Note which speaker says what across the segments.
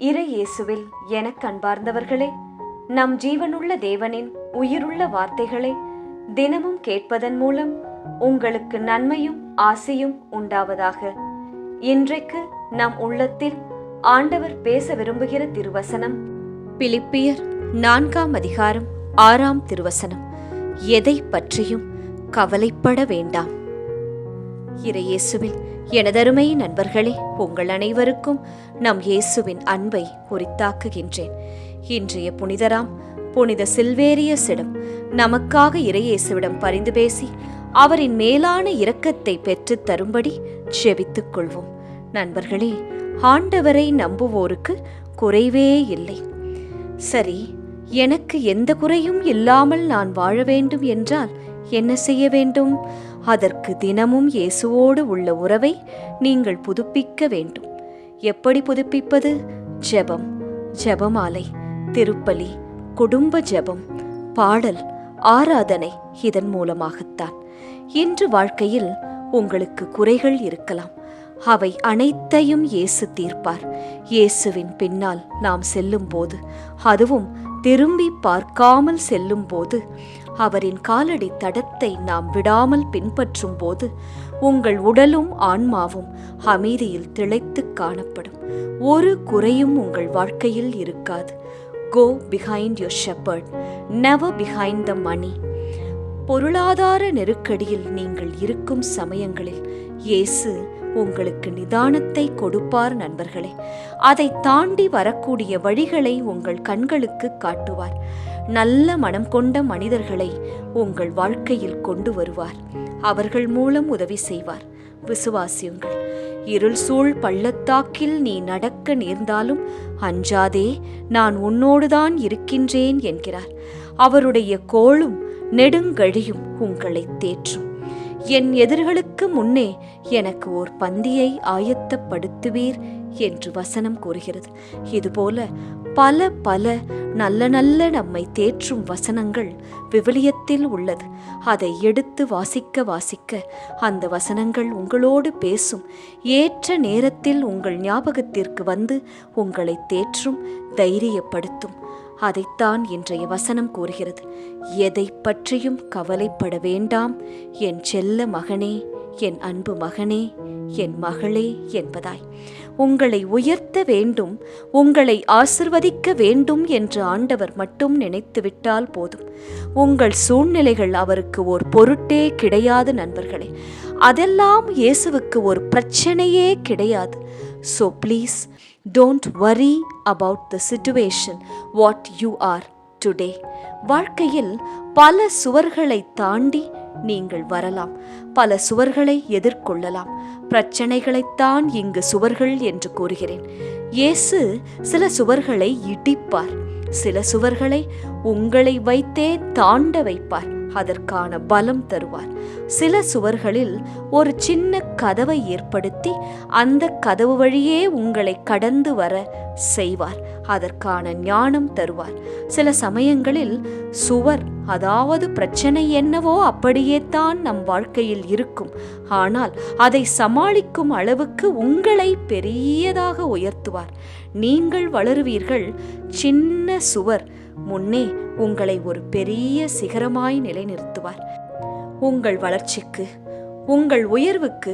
Speaker 1: இறை இயேசுவில் எனக் அன்பார்ந்தவர்களே நம் ஜீவனுள்ள தேவனின் உயிருள்ள வார்த்தைகளை தினமும் கேட்பதன் மூலம் உங்களுக்கு நன்மையும் ஆசையும் உண்டாவதாக. இன்றைக்கு நம் உள்ளத்தில் ஆண்டவர் பேச விரும்புகிற திருவசனம் பிலிப்பியர் நான்காம் அதிகாரம் ஆறாம் திருவசனம். எதை பற்றியும் கவலைப்பட வேண்டாம். இறையேசுவில் எனதருமை நண்பர்களே உங்கள் அனைவருக்கும் நம் இயேசுவின் அன்பை உரித்தாக்குகின்றேன். இன்றைய புனிதராம் புனித சில்வேரியஸிடம் நமக்காக இறையேசுவிடம் பரிந்து பேசி அவரின் மேலான இரக்கத்தை பெற்றுத் தரும்படி செபித்துக் கொள்வோம். நண்பர்களே ஆண்டவரை நம்புவோருக்கு குறைவே இல்லை. சரி எனக்கு எந்த குறையும் இல்லாமல் நான் வாழ வேண்டும் என்றால் என்ன செய்ய வேண்டும்? அதற்கு தினமும் இயேசுவோடு உள்ள உறவை நீங்கள் புதுப்பிக்க வேண்டும். எப்படி புதுப்பிப்பது? ஜெபம் ஜெபமாலை திருப்பலி குடும்ப ஜெபம் பாடல் ஆராதனை இதன் மூலமாகத்தான். இன்று வாழ்க்கையில் உங்களுக்கு குறைகள் இருக்கலாம். அவை அனைத்தையும் இயேசு தீர்ப்பார். இயேசுவின் பின்னால் நாம் செல்லும்போது அதுவும் திரும்பி பார்க்காமல் செல்லும்போது அவரின் காலடி தடத்தை நாம் விடாமல் பின்பற்றும் போது உங்கள் உடலும் ஆன்மாவும் அமைதியில் திளைத்துக் காணப்படும். ஒரு குறையும் உங்கள் வாழ்க்கையில் இருக்காது. Go behind your shepherd never behind the money பொருளாதார நெருக்கடியில் நீங்கள் இருக்கும் சமயங்களில் இயேசு உங்களுக்கு நிதானத்தை கொடுப்பார் நண்பர்களே. அதை தாண்டி வரக்கூடிய வழிகளை உங்கள் கண்களுக்கு காட்டுவார். நல்ல மனம் கொண்ட மனிதர்களை உங்கள் வாழ்க்கையில் கொண்டு வருவார். அவர்கள் மூலம் உதவி செய்வார். விசுவாசியுங்கள். இருள் சூழ் பள்ளத்தாக்கில் நீ நடக்க நேர்ந்தாலும் அஞ்சாதே நான் உன்னோடுதான் இருக்கின்றேன் என்கிறார். அவருடைய கோளும் நெடுங்கழியும் உங்களை தேற்றும். என் எதிர்களுக்கு முன்னே எனக்கு ஓர் பந்தியை ஆயத்தப்படுத்துவீர் என்று வசனம் கூறுகிறது. இதுபோல பல பல நல்ல நல்ல நம்மை தேற்றும் வசனங்கள் விவிலியத்தில் உள்ளது. அதை எடுத்து வாசிக்க வாசிக்க அந்த வசனங்கள் உங்களோடு பேசும். ஏற்ற நேரத்தில் உங்கள் ஞாபகத்திற்கு வந்து உங்களை தேற்றும் தைரியப்படுத்தும். அதைத்தான் இன்றைய வசனம் கூறுகிறது. எதை பற்றியும் கவலைப்பட வேண்டாம். என் செல்ல மகனே என் அன்பு மகனே என் மகளே என்பதாய். உங்களை உயர்த்த வேண்டும். உங்களை ஆசிர்வதிக்க வேண்டும் என்று ஆண்டவர் மட்டும் நினைத்துவிட்டால் போதும். உங்கள் சூழ்நிலைகள் அவருக்கு ஒரு பொருட்டே கிடையாது நண்பர்களே. அதெல்லாம் இயேசுவுக்கு ஒரு பிரச்சனையே கிடையாது. So please don't worry about the situation what you are today வாழ்க்கையில் பல சுவர்களை தாண்டி நீங்கள் வரலாம். பல சுவர்களை எதிர்கொள்ளலாம். பிரச்சனைகளைத்தான் இங்கு சுவர்கள் என்று கூறுகிறேன். இயேசு சில சுவர்களை இடிப்பார். சில சுவர்களை உங்களை வைத்தே தாண்ட வைப்பார். அதற்கான பலம் தருவார். சில சுவர்களில் ஒரு சின்ன கதவை ஏற்படுத்தி அந்த கதவு வழியே உங்களை கடந்து வர செய்வார். அதற்கான ஞானம் தருவார். சில சமயங்களில் சுவர் அதாவது பிரச்சனை என்னவோ அப்படியே தான் நம் வாழ்க்கையில் இருக்கும். ஆனால் அதை சமாளிக்கும் அளவுக்கு உங்களை பெரியதாக உயர்த்துவார். நீங்கள் வளருவீர்கள். சின்ன சுவர் முன்னே உங்களை ஒரு பெரிய சிகரமாய் நிலைநிறுத்துவார். உங்கள் வளர்ச்சிக்கு உங்கள் உயர்வுக்கு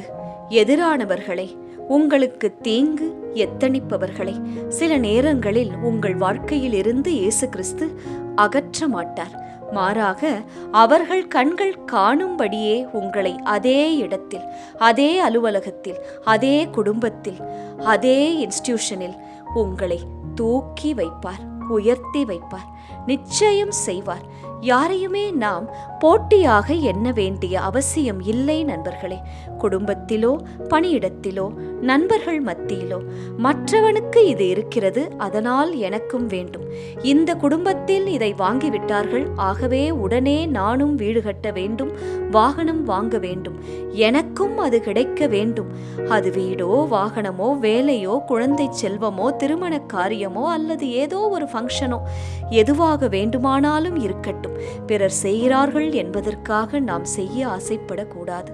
Speaker 1: எதிரானவர்களை உங்களுக்கு தீங்கு எத்தனிப்பவர்களை சில நேரங்களில் உங்கள் வாழ்க்கையில் இருந்து இயேசு கிறிஸ்து அகற்ற மாட்டார் மாறாக அவர்கள் கண்கள் காணும்படியே உங்களை அதே இடத்தில் அதே அலுவலகத்தில் அதே குடும்பத்தில் அதே இன்ஸ்டிடியூஷனில் உங்களை தூக்கி வைப்பார். உயர்த்தி வைப்பார். நிச்சயம் செய்வார். யாரையுமே நாம் போட்டியாக எண்ண வேண்டிய அவசியம் இல்லை நண்பர்களே. குடும்பத்திலோ பணியிடத்திலோ நண்பர்கள் மத்தியிலோ மற்றவனுக்கு இது இருக்கிறது அதனால் எனக்கும் வேண்டும். இந்த குடும்பத்தில் இதை வாங்கிவிட்டார்கள் ஆகவே உடனே நானும் வீடு கட்ட வேண்டும் வாகனம் வாங்க வேண்டும் எனக்கும் அது கிடைக்க வேண்டும். அது வீடோ வாகனமோ வேலையோ குழந்தை செல்வமோ திருமண காரியமோ அல்லது ஏதோ ஒரு ஃபங்க்ஷனோ எதுவாக வேண்டுமானாலும் இருக்கட்டும். பிறர் செய்கிறார்கள் என்பதற்காக நாம் செய்ய ஆசைப்படக்கூடாது.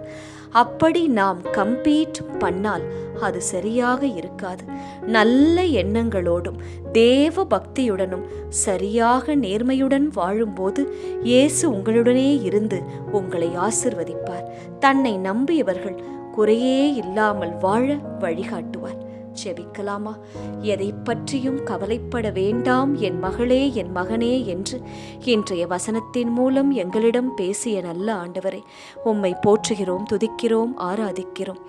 Speaker 1: அப்படி நாம் கம்பீட் பண்ணால் அது சரியாக இருக்காது. நல்ல எண்ணங்களோடும் தேவ பக்தியுடனும் சரியாக நேர்மையுடன் வாழும்போது இயேசு உங்களுடனே இருந்து உங்களை ஆசிர்வதிப்பார். தன்னை நம்பியவர்கள் குறையே இல்லாமல் வாழ வழிகாட்டுவார். செபிக்கலாமா? எதை பற்றியும் கவலைப்பட வேண்டாம் என் மகளே என் மகனே என்று இன்றைய வசனத்தின் மூலம் எங்களிடம் பேசிய நல்ல ஆண்டவரை உம்மை போற்றுகிறோம் துதிக்கிறோம் ஆராதிக்கிறோம்.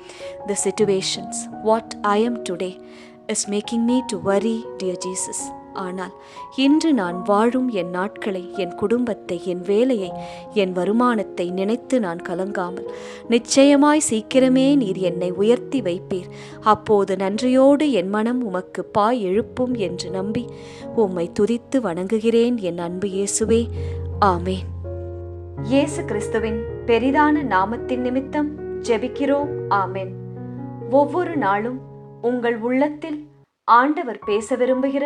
Speaker 1: The situations what I am today is making me to worry dear Jesus ஆனால் இன்று நான் வாழும் என் நாட்களை என் குடும்பத்தை என் வேலையை என் வருமானத்தை நினைத்து நான் கலங்காமல் நிச்சயமாய் சீக்கிரமே நீர் என்னை உயர்த்தி வைப்பீர். அப்போது நன்றியோடு என் மனம் உமக்கு பாய் எழுப்பும் என்று நம்பி உம்மை துதித்து வணங்குகிறேன் என் அன்பு இயேசுவே. ஆமேன். இயேசு கிறிஸ்துவின் பெரிதான நாமத்தின் நிமித்தம் ஜெபிக்கிறோம். ஆமேன். ஒவ்வொரு நாளும் உங்கள் உள்ளத்தில் ஆண்டவர் பேச விரும்புகிற